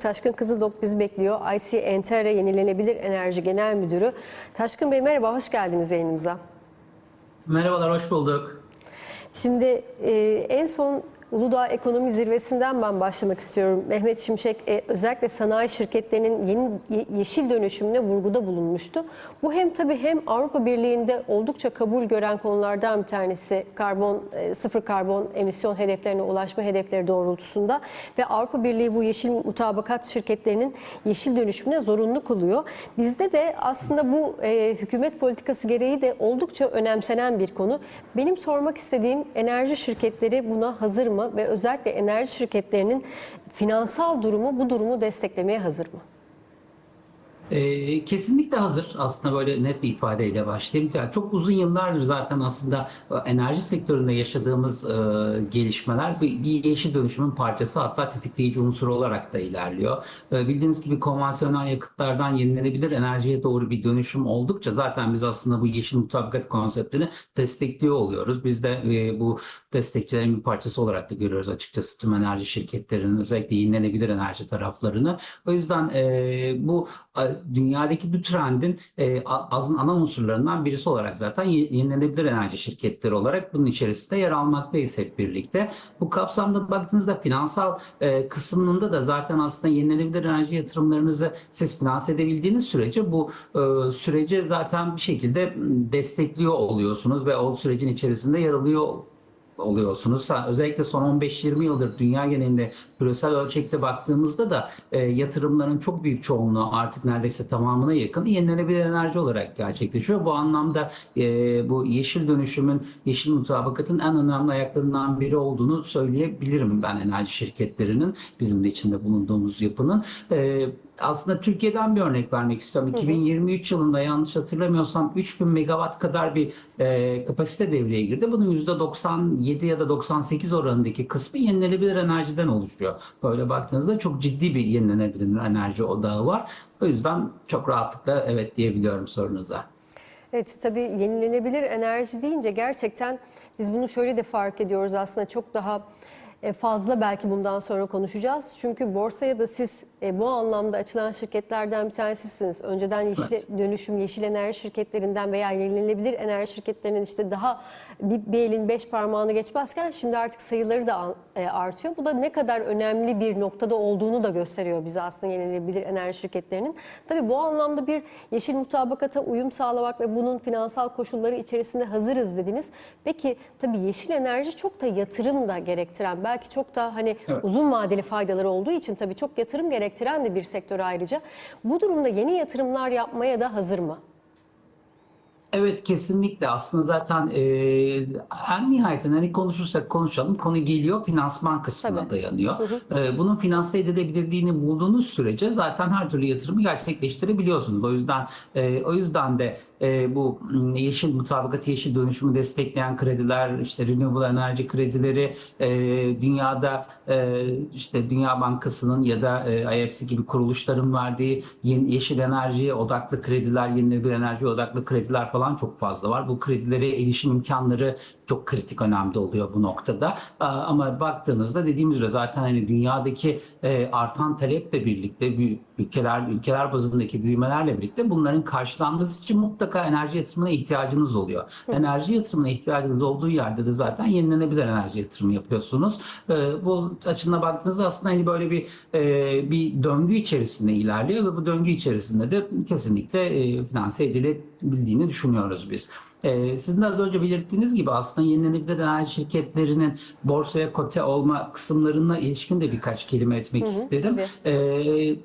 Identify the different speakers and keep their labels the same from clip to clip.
Speaker 1: Taşkın Kızıldok bizi bekliyor. IC Enterra Yenilenebilir Enerji Genel Müdürü. Taşkın Bey merhaba, hoş geldiniz yayınımıza.
Speaker 2: Merhabalar, hoş bulduk.
Speaker 1: Şimdi e, en son Uludağ Ekonomi Zirvesi'nden ben başlamak istiyorum. Mehmet Şimşek e, özellikle sanayi şirketlerinin yeni ye- yeşil dönüşümüne vurguda bulunmuştu. Bu hem tabii hem Avrupa Birliği'nde oldukça kabul gören konulardan bir tanesi karbon e, sıfır karbon emisyon hedeflerine ulaşma hedefleri doğrultusunda ve Avrupa Birliği bu yeşil mutabakat şirketlerinin yeşil dönüşümüne zorunlu kılıyor. Bizde de aslında bu e, hükümet politikası gereği de oldukça önemsenen bir konu. Benim sormak istediğim enerji şirketleri buna hazır mı ve özellikle enerji şirketlerinin finansal durumu bu durumu desteklemeye hazır mı?
Speaker 2: Ee, kesinlikle hazır. Aslında böyle net bir ifadeyle başlayayım. Yani çok uzun yıllardır zaten aslında e, enerji sektöründe yaşadığımız e, gelişmeler bir, bir yeşil dönüşümün parçası hatta tetikleyici unsur olarak da ilerliyor. E, bildiğiniz gibi konvansiyonel yakıtlardan yenilenebilir enerjiye doğru bir dönüşüm oldukça zaten biz aslında bu yeşil mutabakat konseptini destekliyor oluyoruz. Biz de e, bu destekçilerin bir parçası olarak da görüyoruz açıkçası tüm enerji şirketlerinin özellikle yenilenebilir enerji taraflarını. O yüzden e, bu dünyadaki bu trendin e, azın ana unsurlarından birisi olarak zaten ye- yenilenebilir enerji şirketleri olarak bunun içerisinde yer almaktayız hep birlikte. Bu kapsamda baktığınızda finansal e, kısmında da zaten aslında yenilenebilir enerji yatırımlarınızı siz finanse edebildiğiniz sürece bu e, süreci zaten bir şekilde destekliyor oluyorsunuz ve o sürecin içerisinde yer alıyor oluyorsunuz. Özellikle son 15-20 yıldır dünya genelinde küresel ölçekte baktığımızda da e, yatırımların çok büyük çoğunluğu artık neredeyse tamamına yakın yenilenebilir enerji olarak gerçekleşiyor. Bu anlamda e, bu yeşil dönüşümün, yeşil mutabakatın en önemli ayaklarından biri olduğunu söyleyebilirim ben enerji şirketlerinin bizim de içinde bulunduğumuz yapının. E, aslında Türkiye'den bir örnek vermek istiyorum. 2023 yılında yanlış hatırlamıyorsam 3000 megawatt kadar bir e, kapasite devreye girdi. Bunun %97 ya da 98 oranındaki kısmı yenilenebilir enerjiden oluşuyor. Böyle baktığınızda çok ciddi bir yenilenebilir enerji odağı var. O yüzden çok rahatlıkla evet diyebiliyorum sorunuza.
Speaker 1: Evet tabii yenilenebilir enerji deyince gerçekten biz bunu şöyle de fark ediyoruz aslında çok daha fazla belki bundan sonra konuşacağız. Çünkü borsaya da siz e, bu anlamda açılan şirketlerden bir tanesisiniz. Önceden yeşil dönüşüm, yeşil enerji şirketlerinden veya yenilenebilir enerji şirketlerinin işte daha bir, bir elin beş parmağını geçmezken şimdi artık sayıları da e, artıyor. Bu da ne kadar önemli bir noktada olduğunu da gösteriyor bize aslında yenilenebilir enerji şirketlerinin. Tabii bu anlamda bir yeşil mutabakata uyum sağlamak ve bunun finansal koşulları içerisinde hazırız dediniz. Peki tabii yeşil enerji çok da yatırım da gerektiren, belki çok da hani
Speaker 2: Evet.
Speaker 1: uzun vadeli faydaları olduğu için tabii çok yatırım gerektiren de bir sektör ayrıca. Bu durumda yeni yatırımlar yapmaya da hazır mı?
Speaker 2: Evet kesinlikle aslında zaten e, en nihayetinde hani konuşursak konuşalım konu geliyor finansman kısmına
Speaker 1: Tabii.
Speaker 2: dayanıyor. E, bunun finanse edilebilirliğini bulduğunuz sürece zaten her türlü yatırımı gerçekleştirebiliyorsunuz. O yüzden e, o yüzden de e, bu yeşil mutabakat yeşil dönüşümü destekleyen krediler işte renewable enerji kredileri e, dünyada e, işte Dünya Bankası'nın ya da e, IFC gibi kuruluşların verdiği yeni, yeşil enerjiye odaklı krediler, yenilenebilir enerji odaklı krediler falan çok fazla var. Bu kredilere erişim imkanları çok kritik önemli oluyor bu noktada. Aa, Ama baktığınızda dediğimiz üzere zaten hani dünyadaki e, artan taleple birlikte ülkeler ülkeler bazındaki büyümelerle birlikte bunların karşılanması için mutlaka enerji yatırımına ihtiyacınız oluyor. Enerji yatırımına ihtiyacınız olduğu yerde de zaten yenilenebilir enerji yatırımı yapıyorsunuz. E, bu açına baktığınızda aslında hani böyle bir e, bir döngü içerisinde ilerliyor ve bu döngü içerisinde de kesinlikle e, finanse edilebildiğini düşünüyoruz biz. Ee, sizin de az önce belirttiğiniz gibi aslında yenilenebilir enerji şirketlerinin borsaya kote olma kısımlarına ilişkin de birkaç kelime etmek istedim. Ee,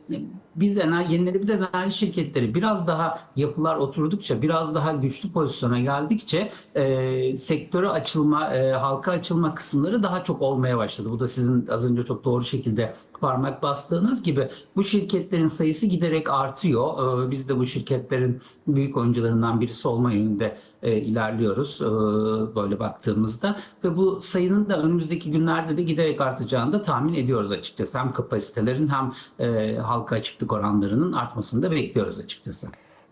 Speaker 2: biz enerji, yenilenebilir enerji şirketleri biraz daha yapılar oturdukça, biraz daha güçlü pozisyona geldikçe e, sektöre açılma, e, halka açılma kısımları daha çok olmaya başladı. Bu da sizin az önce çok doğru şekilde parmak bastığınız gibi bu şirketlerin sayısı giderek artıyor. Ee, biz de bu şirketlerin büyük oyuncularından birisi olma yönünde e, ilerliyoruz e, böyle baktığımızda ve bu sayının da önümüzdeki günlerde de giderek artacağını da tahmin ediyoruz açıkçası. Hem kapasitelerin hem e, halka açıklık oranlarının artmasını da bekliyoruz açıkçası.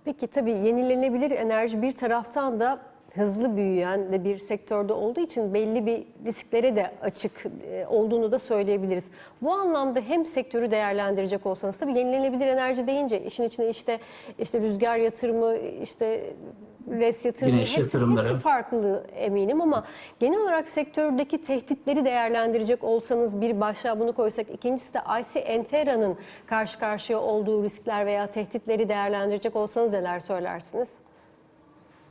Speaker 1: Peki tabii yenilenebilir enerji bir taraftan da hızlı büyüyen de bir sektörde olduğu için belli bir risklere de açık e, olduğunu da söyleyebiliriz. Bu anlamda hem sektörü değerlendirecek olsanız tabii yenilenebilir enerji deyince işin içine işte işte rüzgar yatırımı, işte res yatırımı
Speaker 2: Güneş
Speaker 1: hepsi,
Speaker 2: yatırımları.
Speaker 1: hepsi farklı eminim ama genel olarak sektördeki tehditleri değerlendirecek olsanız bir başlığa bunu koysak ikincisi de IC Entera'nın karşı karşıya olduğu riskler veya tehditleri değerlendirecek olsanız neler söylersiniz?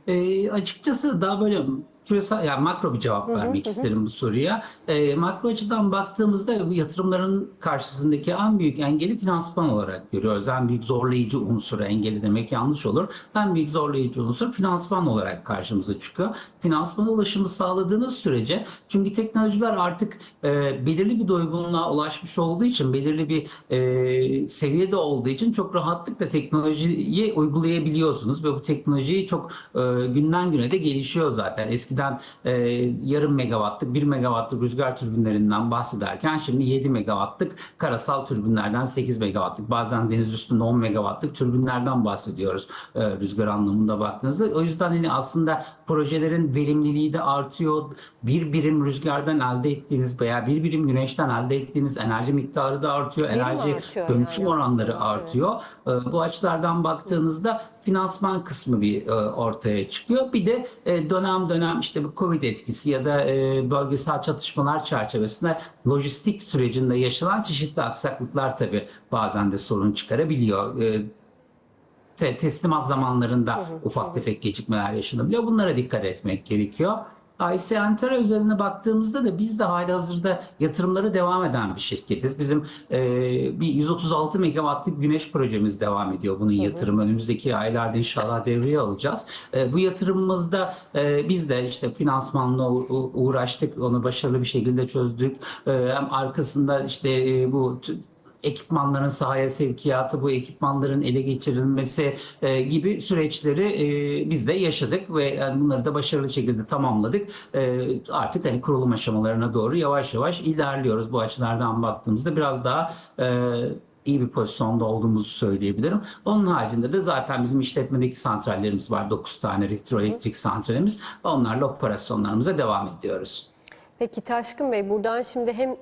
Speaker 2: E, açıkçası daha böyle küresel yani makro bir cevap vermek isterim bu soruya. E, makro açıdan baktığımızda bu yatırımların karşısındaki en büyük engeli finansman olarak görüyoruz. En büyük zorlayıcı unsur engeli demek yanlış olur. En büyük zorlayıcı unsur finansman olarak karşımıza çıkıyor. Finansmana ulaşımı sağladığınız sürece çünkü teknolojiler artık e, belirli bir doygunluğa ulaşmış olduğu için belirli bir e, seviyede olduğu için çok rahatlıkla teknolojiyi uygulayabiliyorsunuz ve bu teknoloji çok e, günden güne de gelişiyor zaten. Eskiden e, yarım megawattlık, 1 megawattlık rüzgar türbinlerinden bahsederken şimdi 7 megawattlık karasal türbinlerden 8 megawattlık bazen deniz üstünde 10 megawattlık türbinlerden bahsediyoruz e, rüzgar anlamında baktığınızda. O yüzden hani aslında projelerin verimliliği de artıyor. Bir birim rüzgardan elde ettiğiniz veya bir birim güneşten elde ettiğiniz enerji miktarı da artıyor.
Speaker 1: Verim
Speaker 2: enerji
Speaker 1: artıyor
Speaker 2: dönüşüm
Speaker 1: yani
Speaker 2: oranları
Speaker 1: evet.
Speaker 2: artıyor. E, Bu açılardan baktığınızda finansman kısmı bir e, ortaya çıkıyor. Bir de e, dönem dönem işte bu Covid etkisi ya da e, bölgesel çatışmalar çerçevesinde lojistik sürecinde yaşanan çeşitli aksaklıklar tabii bazen de sorun çıkarabiliyor. E, te- teslimat zamanlarında ufak tefek gecikmeler yaşanabiliyor. Bunlara dikkat etmek gerekiyor. IC Antara özeline baktığımızda da biz de hali hazırda yatırımları devam eden bir şirketiz. Bizim e, bir 136 megawattlık güneş projemiz devam ediyor. Bunun yatırımı önümüzdeki aylarda inşallah devreye alacağız. E, bu yatırımımızda e, biz de işte finansmanla uğraştık. Onu başarılı bir şekilde çözdük. E, hem arkasında işte e, bu ekipmanların sahaya sevkiyatı, bu ekipmanların ele geçirilmesi e, gibi süreçleri e, biz de yaşadık ve yani bunları da başarılı şekilde tamamladık. E, artık hani kurulum aşamalarına doğru yavaş yavaş ilerliyoruz. Bu açılardan baktığımızda biraz daha e, iyi bir pozisyonda olduğumuzu söyleyebilirim. Onun haricinde de zaten bizim işletmedeki santrallerimiz var. 9 tane elektroelektrik santralimiz. Onlarla operasyonlarımıza devam ediyoruz.
Speaker 1: Peki Taşkın Bey buradan şimdi hem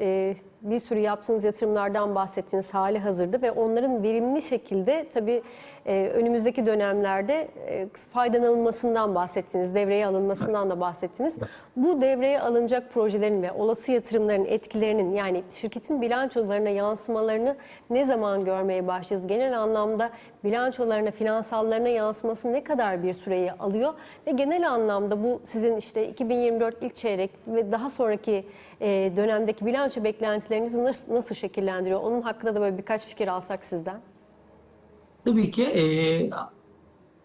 Speaker 1: e, bir sürü yaptığınız yatırımlardan bahsettiniz hali hazırda ve onların verimli şekilde tabii e, önümüzdeki dönemlerde e, faydalanılmasından bahsettiniz, devreye alınmasından da bahsettiniz. Bu devreye alınacak projelerin ve olası yatırımların etkilerinin yani şirketin bilançolarına yansımalarını ne zaman görmeye başlayacağız? Genel anlamda bilançolarına, finansallarına yansıması ne kadar bir süreyi alıyor ve genel anlamda bu sizin işte 2024 ilk çeyrek ve daha sonraki e, dönemdeki bilanço beklentilerinizi nasıl, şekillendiriyor? Onun hakkında da böyle birkaç fikir alsak sizden.
Speaker 2: Tabii ki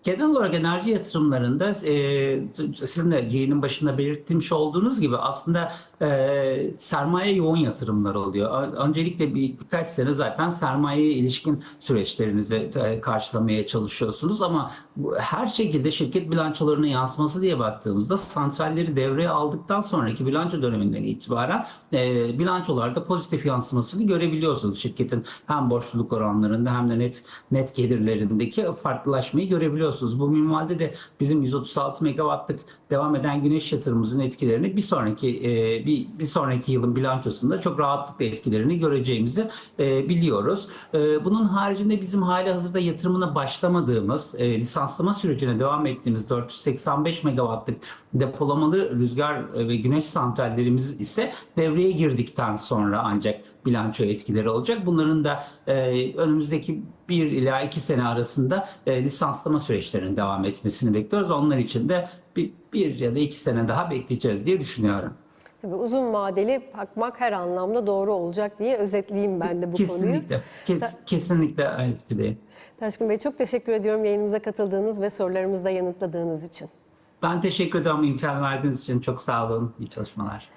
Speaker 2: genel olarak enerji yatırımlarında e, sizin de yayının başında belirtmiş olduğunuz gibi aslında e, sermaye yoğun yatırımlar oluyor. Öncelikle bir, birkaç sene zaten sermayeye ilişkin süreçlerinizi e, karşılamaya çalışıyorsunuz ama bu, her şekilde şirket bilançolarına yansıması diye baktığımızda santralleri devreye aldıktan sonraki bilanço döneminden itibaren e, bilançolarda pozitif yansımasını görebiliyorsunuz. Şirketin hem borçluluk oranlarında hem de net net gelirlerindeki farklılaşmayı görebiliyorsunuz. Bu minvalde de bizim 136 megawattlık devam eden güneş yatırımımızın etkilerini bir sonraki e, bir, bir sonraki yılın bilançosunda çok rahatlıkla etkilerini göreceğimizi e, biliyoruz. E, bunun haricinde bizim hali hazırda yatırımına başlamadığımız e, lisanslama sürecine devam ettiğimiz 485 megawattlık depolamalı rüzgar e, ve güneş santrallerimiz ise devreye girdikten sonra ancak bilanço etkileri olacak. Bunların da e, önümüzdeki bir ila iki sene arasında e, lisanslama süreçlerinin devam etmesini bekliyoruz. Onlar için de bir, bir ya da iki sene daha bekleyeceğiz diye düşünüyorum.
Speaker 1: Tabii uzun vadeli bakmak her anlamda doğru olacak diye özetleyeyim ben de bu konuyu.
Speaker 2: Kesinlikle. Kes, kesinlikle aynı fikirdeyim.
Speaker 1: Taşkın Bey çok teşekkür ediyorum yayınımıza katıldığınız ve sorularımızı da yanıtladığınız için.
Speaker 2: Ben teşekkür ederim imkan verdiğiniz için. Çok sağ olun. İyi çalışmalar.